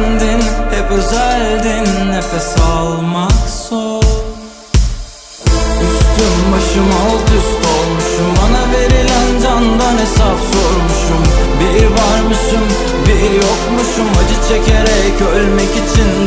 sendin, hep özeldin Nefes almak zor. Üstüm başım alt üst olmuşum Bana verilen candan hesap sormuşum. Bir varmışım bir yokmuşum Acı çekerek ölmek için